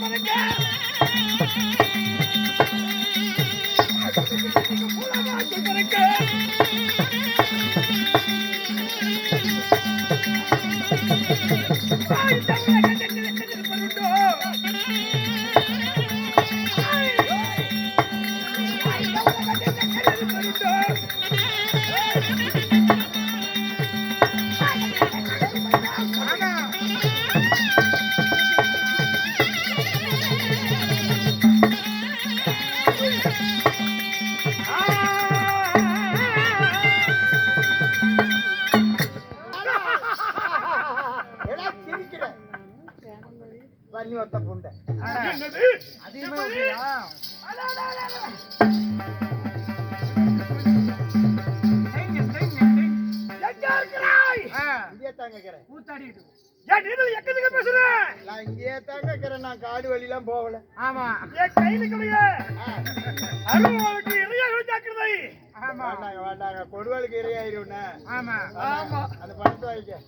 Come on again. நீ இதுல எக்கச்சக்க பேசுற? நான் காடு வழியெல்லாம் போகல. என் கையில கிடையாது. வேண்டாங்க, வேண்டாங்க. கொடுவாளுக்கு இரையாயிரும்ண்ணே. ஆமா. அந்த பணத்தை வாங்கிக்க.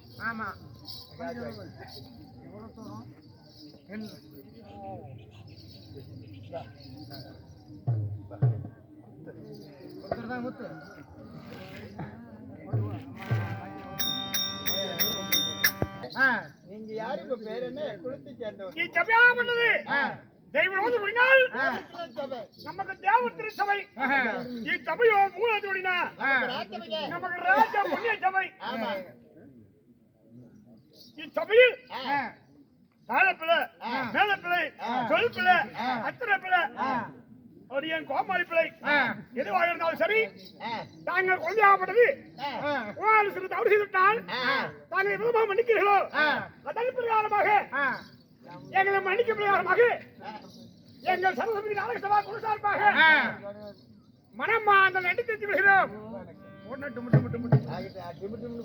முத்து நீங்க யாரு இப்ப பேர் என்ன குளித்து சேர்ந்தவர் சபையாக பண்ணது தெய்வம் முடினால் நமக்கு தேவ திருச்சபை ஈ சபையோ மூலத்து முடினா நமக்கு ராஜ புண்ணிய சபை இச்சபையில் தாழப்பிள்ளை மேலப்பிள்ளை சொல்பிள்ளை அத்தனை பிள்ளை ஒரு என் கோமாளி பிள்ளை. எதுவாக இருந்தாலும் சரி தாங்கள் குழந்தையாகப்பட்டது. உங்களால் சிறு தவறு செய்துவிட்டால் தாங்கள் விதமாக மன்னிக்கிறீர்களோ? அதன் பிரகாரமாக எங்களை மன்னிக்க பிரகாரமாக எங்கள் சரஸ்வதி நாடக சபா குழு சார்பாக மனம்மா அந்த நடி தெரிஞ்சு விடுகிறோம் ஒன்று முட்டு முட்டு முட்டு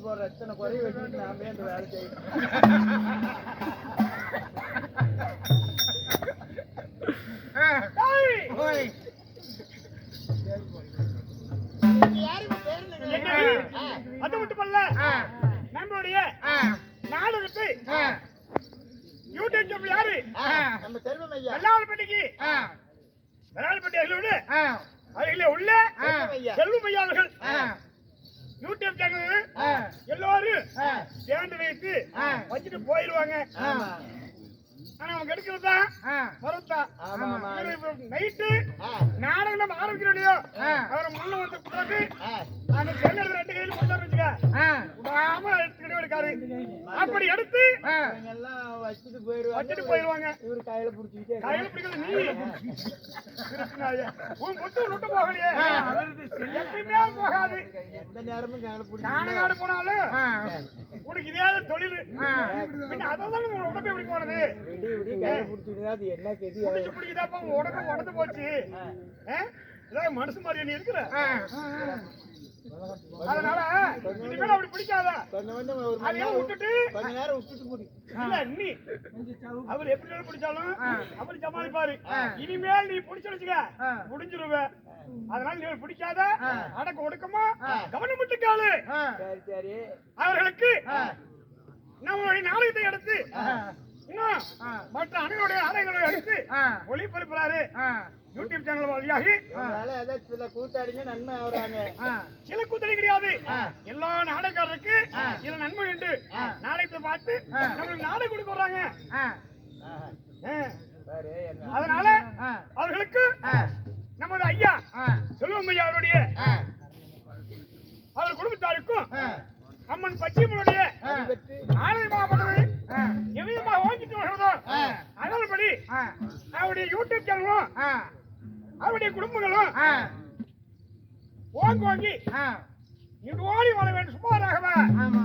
போற எத்தனை குறைய வச்சுட்டு நாமே இந்த வேலை செய்யணும் அது மட்டும் அல்ல நம்மளுடைய நாடகத்தை யூடியூப் சேனல் யாரு? நம்ம செல்வம் ஐயா. வெள்ளாளப்பட்டிக்கு வெள்ளாளப்பட்டி அருகில் அருகிலே உள்ள செல்வம் ஐயா அவர்கள். யூடியூப் சேனல் எல்லாரும் சேர்ந்து வைத்து வச்சுட்டு போயிருவாங்க. ஆமா. ஆனா அவங்க எடுக்கிறதா வரத்தா ஆமா, அப்படி எடுத்து எல்லாம் வச்சுட்டு வச்சுட்டு இவரு கையில புடிச்சுக்கிட்டே கையில பிடிக்கிறது நீ. உன் முட்டு நுட்டு போகலையே. எப்பயுமே போகாது. எந்த நேரமும் கையில நாடு நாடு போனாலும் உனக்கு இதே தொழில். அதான் உடம்பு எப்படி போனது? புடிச்சுட்டு அது என்ன கெதி? பிடிச்சு பிடிக்குதாப்பா உடம்பு உடந்து போச்சு. மனுஷன் மாதிரியா நீ இருக்கிற? அதனால இனிமேல் அப்படி பிடிக்காத. விட்டுட்டு கொஞ்ச நேரம் விட்டுட்டு புடி. இல்ல நீ அவர் எப்படி பிடிச்சாலும் அவர் சமாளிப்பாரு. இனிமேல் நீ பிடிச்சு வச்சுக்க முடிஞ்சிருவ. அதனால நீ பிடிக்காத. அடக்க ஒடுக்கமா கவனம் விட்டு கேளு சரி சரி. அவர்களுக்கு நம்மளுடைய நாடகத்தை எடுத்து இன்னும் மற்ற அனைவருடைய நாடகங்களை எடுத்து ஒளிபரப்புறாரு. யூடியூப் சேனல் வழியாகி கூத்தாடிங்க நன்மை ஆகுறாங்க. கூத்தடி கிடையாது. எல்லா நாடகக்காரருக்கு சில நன்மை உண்டு. நாடகத்தை பார்த்து நம்மளுக்கு நாடகம் கொடுக்க வர்றாங்க. அதனால அவர்களுக்கு நமது ஐயா செல்வம் ஐயா அவருடைய அவர் குடும்பத்தாருக்கும் அம்மன் பச்சைமனுடைய ஆலயமாகப்பட்டது எவ்விதமாக ஓங்கிட்டு வருகிறதோ அதன்படி அவருடைய யூடியூப் சேனலும் அவருடைய குடும்பங்களும் ஓங்கி ஓங்கி ஆமா.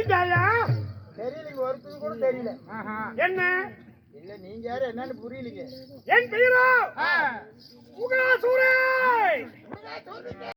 தெரிஞ்சாயா? தெரியலீங்க ஒரு கூட தெரியல. என்ன? இல்ல நீங்க யாரு? என்னன்னு புரியலீங்க. என் பெயரோ? உகா சூரே